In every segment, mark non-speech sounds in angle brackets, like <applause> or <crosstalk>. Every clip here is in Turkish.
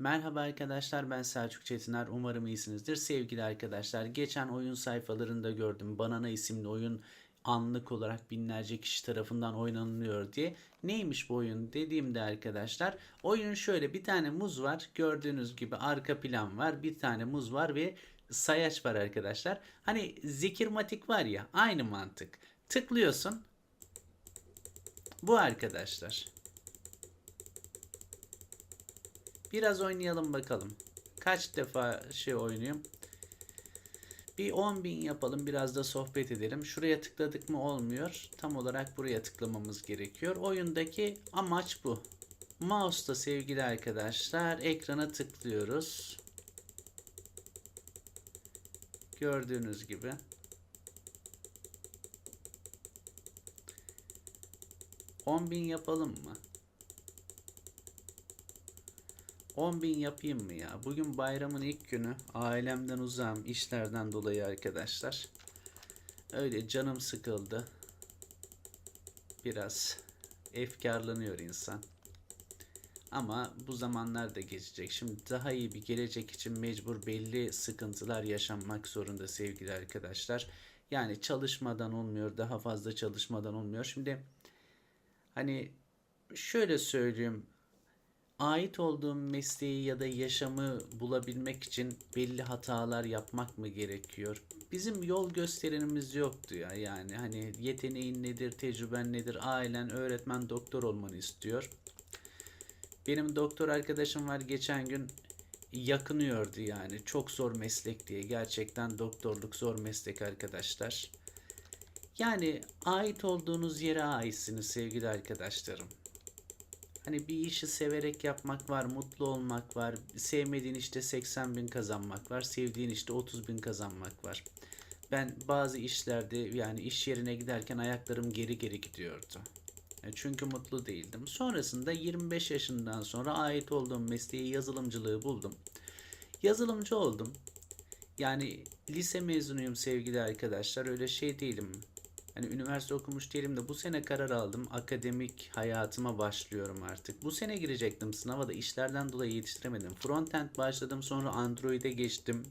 Merhaba arkadaşlar ben Selçuk Çetiner umarım iyisinizdir. Sevgili arkadaşlar geçen oyun sayfalarında gördüm Banana isimli oyun anlık olarak binlerce kişi tarafından oynanılıyor diye. Neymiş bu oyun dediğimde arkadaşlar oyun şöyle bir tane muz var gördüğünüz gibi arka plan var bir tane muz var ve sayaç var arkadaşlar. Hani zikirmatik var ya aynı mantık tıklıyorsun bu arkadaşlar. Biraz oynayalım bakalım. Kaç defa şey oynuyorum. Bir 10.000 yapalım biraz da sohbet edelim. Şuraya tıkladık mı olmuyor. Tam olarak buraya tıklamamız gerekiyor. Oyundaki amaç bu. Mouse'da sevgili arkadaşlar ekrana tıklıyoruz. Gördüğünüz gibi. Bin yapalım mı? 10 bin yapayım mı ya? Bugün bayramın ilk günü. Ailemden uzağım işlerden dolayı arkadaşlar. Öyle canım sıkıldı. Biraz efkarlanıyor insan. Ama bu zamanlar da geçecek. Şimdi daha iyi bir gelecek için mecbur belli sıkıntılar yaşanmak zorunda sevgili arkadaşlar. Yani çalışmadan olmuyor, daha fazla çalışmadan olmuyor. Şimdi hani şöyle söyleyeyim ait olduğum mesleği ya da yaşamı bulabilmek için belli hatalar yapmak mı gerekiyor? Bizim yol gösterenimiz yoktu ya yani hani yeteneğin nedir, tecrüben nedir, ailen, öğretmen, doktor olmanı istiyor. Benim doktor arkadaşım var geçen gün yakınıyordu yani çok zor meslek diye gerçekten doktorluk zor meslek arkadaşlar. Yani ait olduğunuz yere aitsiniz sevgili arkadaşlarım. Hani bir işi severek yapmak var, mutlu olmak var. Sevmediğin işte 80 bin kazanmak var. Sevdiğin işte 30 bin kazanmak var. Ben bazı işlerde yani iş yerine giderken ayaklarım geri geri gidiyordu. E, Çünkü mutlu değildim. Sonrasında 25 yaşından sonra ait olduğum mesleği yazılımcılığı buldum. Yazılımcı oldum. Yani lise mezunuyum sevgili arkadaşlar. Öyle şey değilim. Hani üniversite okumuş değilim de bu sene karar aldım. Akademik hayatıma başlıyorum artık. Bu sene girecektim sınava da işlerden dolayı yetiştiremedim. Frontend başladım sonra Android'e geçtim.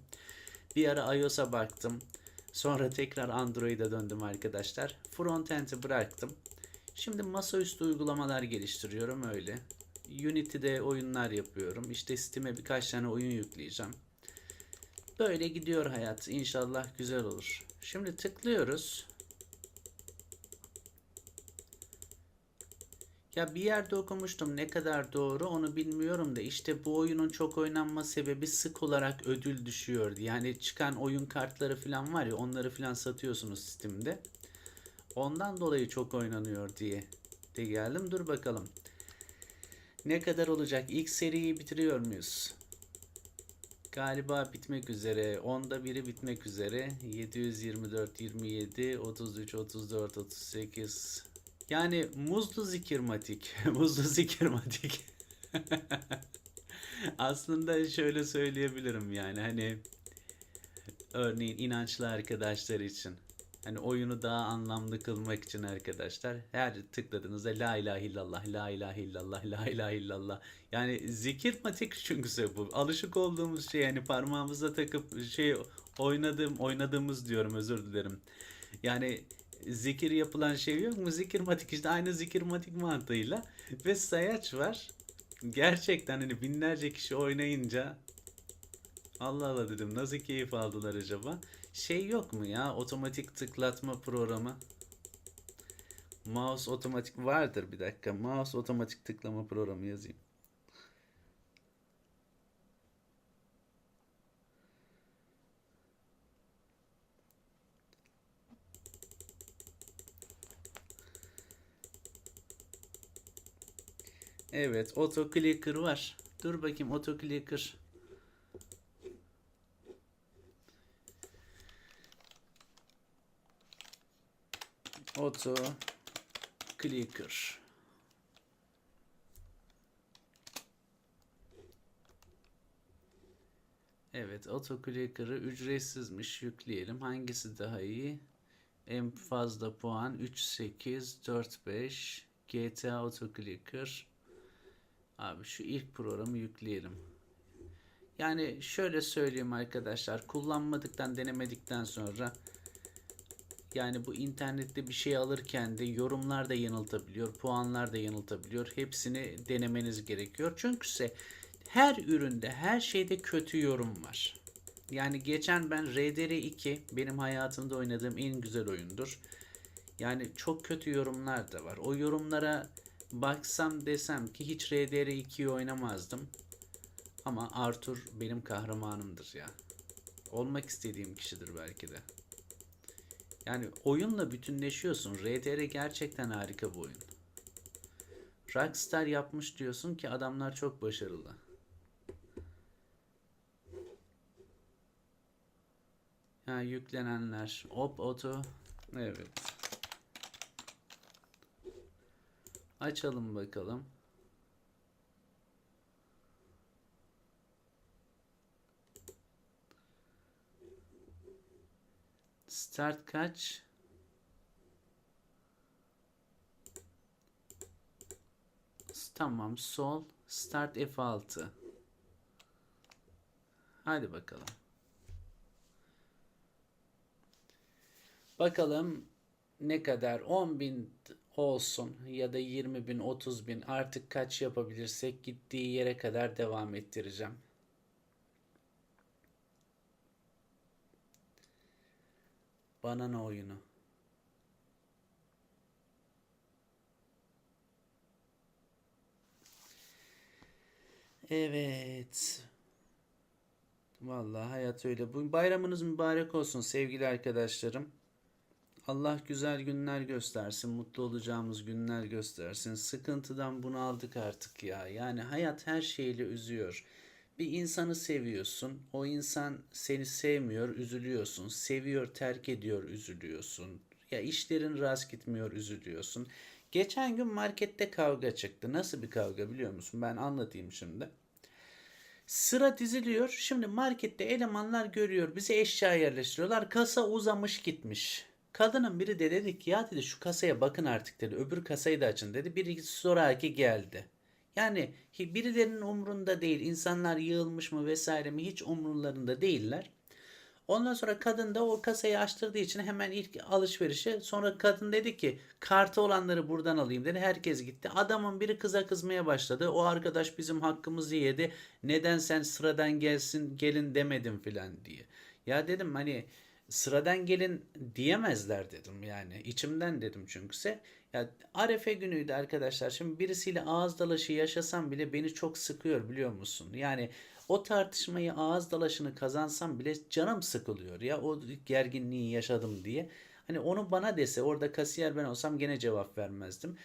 Bir ara iOS'a baktım. Sonra tekrar Android'e döndüm arkadaşlar. Frontend'i bıraktım. Şimdi masaüstü uygulamalar geliştiriyorum öyle. Unity'de oyunlar yapıyorum. İşte Steam'e birkaç tane oyun yükleyeceğim. Böyle gidiyor hayat. İnşallah güzel olur. Şimdi tıklıyoruz. Ya bir yerde okumuştum ne kadar doğru onu bilmiyorum da işte bu oyunun çok oynanma sebebi sık olarak ödül düşüyordu. Yani çıkan oyun kartları falan var ya onları falan satıyorsunuz Steam'de. Ondan dolayı çok oynanıyor diye de geldim. Dur bakalım. Ne kadar olacak? İlk seriyi bitiriyor muyuz? Galiba bitmek üzere. Onda biri bitmek üzere. 724, 27, 33, 34, 38. Yani muzlu zikirmatik. <laughs> muzlu zikirmatik. <laughs> Aslında şöyle söyleyebilirim yani hani örneğin inançlı arkadaşlar için hani oyunu daha anlamlı kılmak için arkadaşlar her tıkladığınızda la ilahe illallah la ilahe illallah la ilahe illallah yani zikirmatik <laughs> çünkü bu alışık olduğumuz şey yani parmağımıza takıp şey oynadığım oynadığımız diyorum özür dilerim yani zikir yapılan şey yok mu? Zikirmatik işte aynı zikirmatik mantığıyla ve sayaç var. Gerçekten hani binlerce kişi oynayınca Allah Allah dedim nasıl keyif aldılar acaba? Şey yok mu ya otomatik tıklatma programı? Mouse otomatik vardır bir dakika. Mouse otomatik tıklama programı yazayım. Evet, auto var. Dur bakayım auto clicker. Auto clicker. Evet, auto clicker'ı ücretsizmiş. Yükleyelim. Hangisi daha iyi? En fazla puan 3 8 4 5 GTA Auto Clicker Abi şu ilk programı yükleyelim. Yani şöyle söyleyeyim arkadaşlar. Kullanmadıktan denemedikten sonra yani bu internette bir şey alırken de yorumlar da yanıltabiliyor, puanlar da yanıltabiliyor. Hepsini denemeniz gerekiyor. Çünkü ise her üründe, her şeyde kötü yorum var. Yani geçen ben RDR2 benim hayatımda oynadığım en güzel oyundur. Yani çok kötü yorumlar da var. O yorumlara baksam desem ki hiç RDR2'yi oynamazdım. Ama Arthur benim kahramanımdır ya. Olmak istediğim kişidir belki de. Yani oyunla bütünleşiyorsun. RDR gerçekten harika bir oyun. Rockstar yapmış diyorsun ki adamlar çok başarılı. Ha, yüklenenler. Op Auto. Evet. Açalım bakalım. Start kaç? Tamam sol start F6. Hadi bakalım. Bakalım ne kadar 10 bin olsun ya da 20 bin 30 bin artık kaç yapabilirsek gittiği yere kadar devam ettireceğim. Banana oyunu. Evet. Vallahi hayat öyle. Bu bayramınız mübarek olsun sevgili arkadaşlarım. Allah güzel günler göstersin, mutlu olacağımız günler göstersin. Sıkıntıdan bunu aldık artık ya. Yani hayat her şeyle üzüyor. Bir insanı seviyorsun, o insan seni sevmiyor, üzülüyorsun. Seviyor, terk ediyor, üzülüyorsun. Ya işlerin rast gitmiyor, üzülüyorsun. Geçen gün markette kavga çıktı. Nasıl bir kavga biliyor musun? Ben anlatayım şimdi. Sıra diziliyor. Şimdi markette elemanlar görüyor. Bize eşya yerleştiriyorlar. Kasa uzamış gitmiş. Kadının biri de dedi ki ya dedi şu kasaya bakın artık dedi. Öbür kasayı da açın dedi. Biri sonraki geldi. Yani birilerinin umrunda değil. İnsanlar yığılmış mı vesaire mi hiç umurlarında değiller. Ondan sonra kadın da o kasayı açtırdığı için hemen ilk alışverişe sonra kadın dedi ki kartı olanları buradan alayım dedi. Herkes gitti. Adamın biri kıza kızmaya başladı. O arkadaş bizim hakkımızı yedi. Neden sen sıradan gelsin gelin demedin filan diye. Ya dedim hani sıradan gelin diyemezler dedim yani. içimden dedim çünküse. Ya Arefe günüydü arkadaşlar. Şimdi birisiyle ağız dalaşı yaşasam bile beni çok sıkıyor biliyor musun? Yani o tartışmayı ağız dalaşını kazansam bile canım sıkılıyor ya o gerginliği yaşadım diye. Hani onu bana dese orada kasiyer ben olsam gene cevap vermezdim.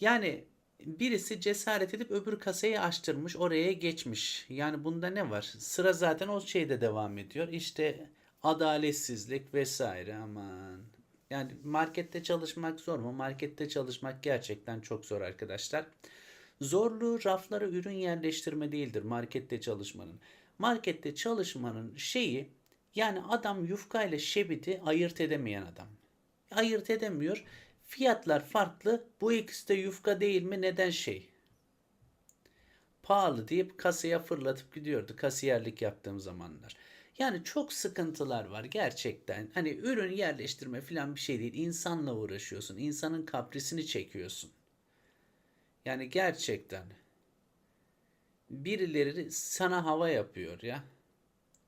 Yani birisi cesaret edip öbür kasayı açtırmış oraya geçmiş. Yani bunda ne var? Sıra zaten o şeyde devam ediyor. İşte adaletsizlik vesaire aman. Yani markette çalışmak zor mu? Markette çalışmak gerçekten çok zor arkadaşlar. Zorluğu raflara ürün yerleştirme değildir markette çalışmanın. Markette çalışmanın şeyi yani adam yufka ile şebiti ayırt edemeyen adam. Ayırt edemiyor. Fiyatlar farklı. Bu ikisi de yufka değil mi? Neden şey? Pahalı deyip kasaya fırlatıp gidiyordu kasiyerlik yaptığım zamanlar. Yani çok sıkıntılar var gerçekten. Hani ürün yerleştirme falan bir şey değil. İnsanla uğraşıyorsun. İnsanın kaprisini çekiyorsun. Yani gerçekten birileri sana hava yapıyor ya.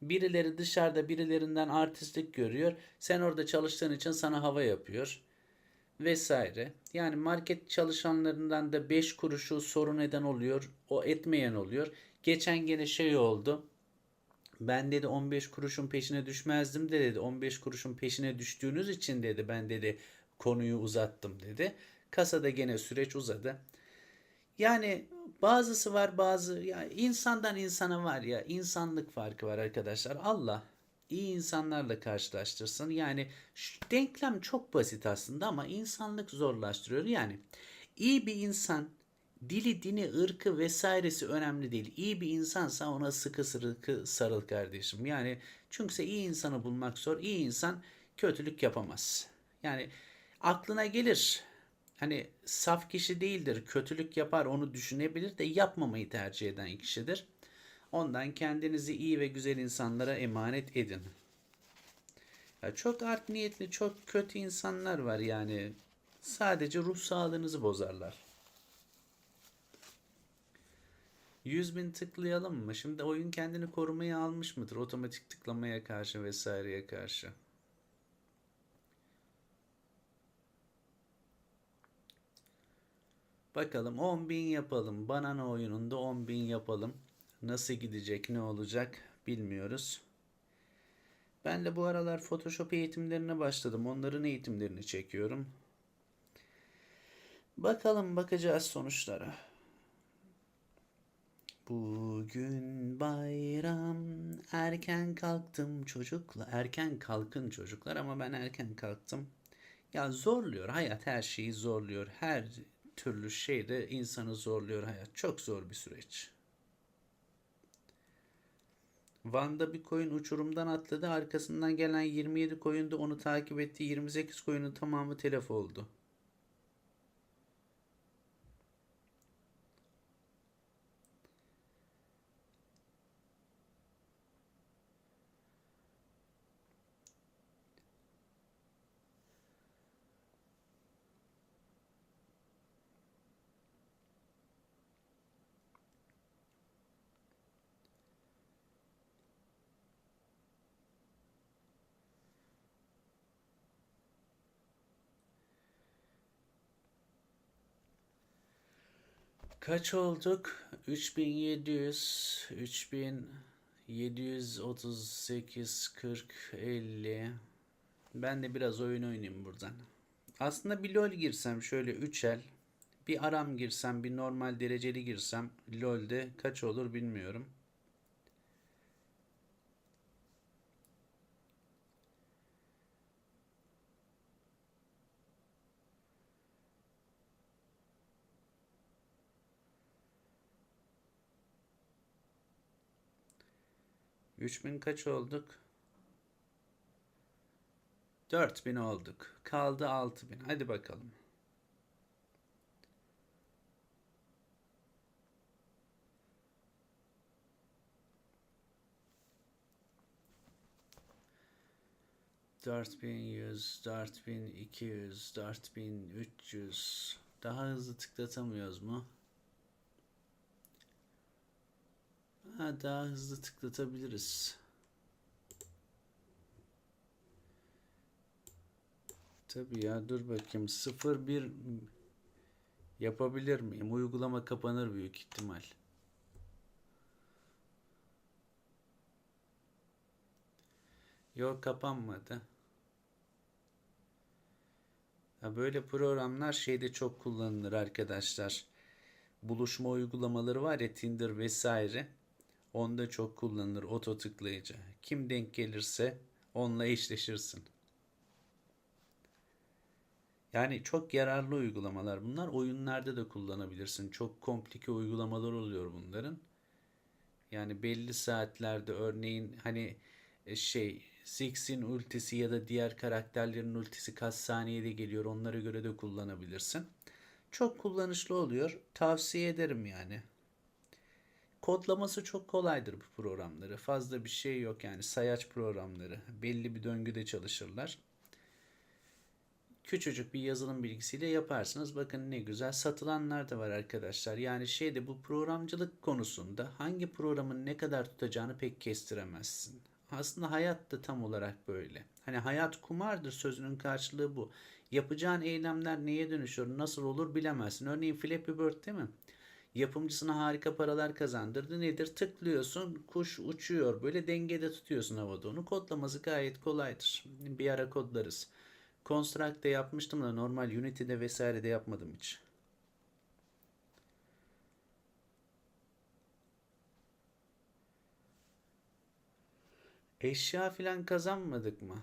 Birileri dışarıda birilerinden artistlik görüyor. Sen orada çalıştığın için sana hava yapıyor. Vesaire. Yani market çalışanlarından da 5 kuruşu sorun eden oluyor. O etmeyen oluyor. Geçen gene şey oldu. Ben dedi 15 kuruşun peşine düşmezdim de dedi. 15 kuruşun peşine düştüğünüz için dedi ben dedi konuyu uzattım dedi. Kasada gene süreç uzadı. Yani bazısı var bazı ya insandan insana var ya insanlık farkı var arkadaşlar. Allah iyi insanlarla karşılaştırsın. Yani şu denklem çok basit aslında ama insanlık zorlaştırıyor. Yani iyi bir insan dili, dini, ırkı vesairesi önemli değil. İyi bir insansa ona sıkı sıkı sarıl kardeşim. Yani çünkü iyi insanı bulmak zor. İyi insan kötülük yapamaz. Yani aklına gelir hani saf kişi değildir. Kötülük yapar onu düşünebilir de yapmamayı tercih eden kişidir. Ondan kendinizi iyi ve güzel insanlara emanet edin. Ya çok art niyetli, çok kötü insanlar var yani. Sadece ruh sağlığınızı bozarlar. 100 bin tıklayalım mı? Şimdi oyun kendini korumaya almış mıdır? Otomatik tıklamaya karşı vesaireye karşı. Bakalım 10 bin yapalım. Banana oyununda 10 bin yapalım. Nasıl gidecek, ne olacak bilmiyoruz. Ben de bu aralar Photoshop eğitimlerine başladım. Onların eğitimlerini çekiyorum. Bakalım bakacağız sonuçlara. Bugün bayram erken kalktım çocuklar. Erken kalkın çocuklar ama ben erken kalktım. Ya zorluyor hayat her şeyi zorluyor. Her türlü şeyde insanı zorluyor hayat. Çok zor bir süreç. Van'da bir koyun uçurumdan atladı. Arkasından gelen 27 koyun da onu takip etti. 28 koyunun tamamı telef oldu. Kaç olduk? 3700, 3738, 40, 50. Ben de biraz oyun oynayayım buradan. Aslında bir LoL girsem şöyle 3 el. Bir aram girsem, bir normal dereceli girsem LoL'de kaç olur bilmiyorum. Üç bin kaç olduk? Dört bin olduk. Kaldı altı bin. Hadi bakalım. Dört bin yüz, dört bin iki yüz, dört bin üç yüz. Daha hızlı tıklatamıyoruz mu? Ha, daha hızlı tıklatabiliriz. Tabii ya dur bakayım 01 yapabilir miyim? Uygulama kapanır büyük ihtimal. Yok kapanmadı. Ya böyle programlar şeyde çok kullanılır arkadaşlar. Buluşma uygulamaları var ya Tinder vesaire. Onda çok kullanılır oto tıklayıcı. Kim denk gelirse onunla eşleşirsin. Yani çok yararlı uygulamalar bunlar. Oyunlarda da kullanabilirsin. Çok komplike uygulamalar oluyor bunların. Yani belli saatlerde örneğin hani e, şey Ziggs'in ultisi ya da diğer karakterlerin ultisi kaç saniyede geliyor onlara göre de kullanabilirsin. Çok kullanışlı oluyor. Tavsiye ederim yani. Kodlaması çok kolaydır bu programları. Fazla bir şey yok yani sayaç programları. Belli bir döngüde çalışırlar. Küçücük bir yazılım bilgisiyle yaparsınız. Bakın ne güzel satılanlar da var arkadaşlar. Yani şeyde bu programcılık konusunda hangi programın ne kadar tutacağını pek kestiremezsin. Aslında hayat da tam olarak böyle. Hani hayat kumardır sözünün karşılığı bu. Yapacağın eylemler neye dönüşür, nasıl olur bilemezsin. Örneğin Flappy Bird değil mi? Yapımcısına harika paralar kazandırdı. Nedir? Tıklıyorsun, kuş uçuyor. Böyle dengede tutuyorsun havada onu. Kodlaması gayet kolaydır. Bir ara kodlarız. Construct'te yapmıştım da normal Unity'de vesairede yapmadım hiç. Eşya filan kazanmadık mı?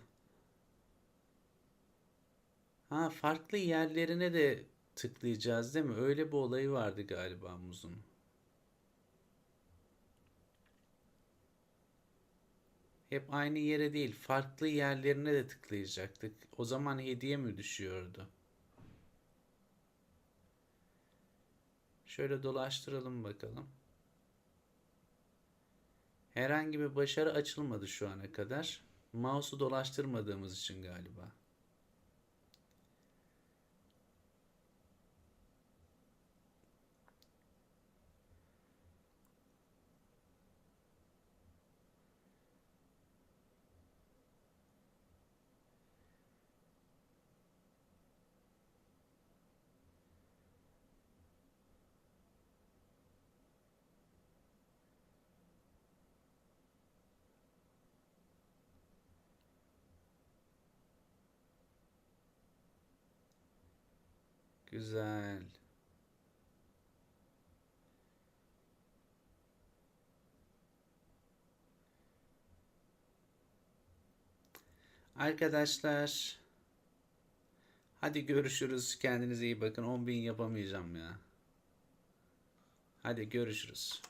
Ha farklı yerlerine de tıklayacağız değil mi? Öyle bir olayı vardı galiba muzun. Hep aynı yere değil, farklı yerlerine de tıklayacaktık. O zaman hediye mi düşüyordu? Şöyle dolaştıralım bakalım. Herhangi bir başarı açılmadı şu ana kadar. Mouse'u dolaştırmadığımız için galiba. Güzel. Arkadaşlar hadi görüşürüz. Kendinize iyi bakın. 10.000 yapamayacağım ya. Hadi görüşürüz.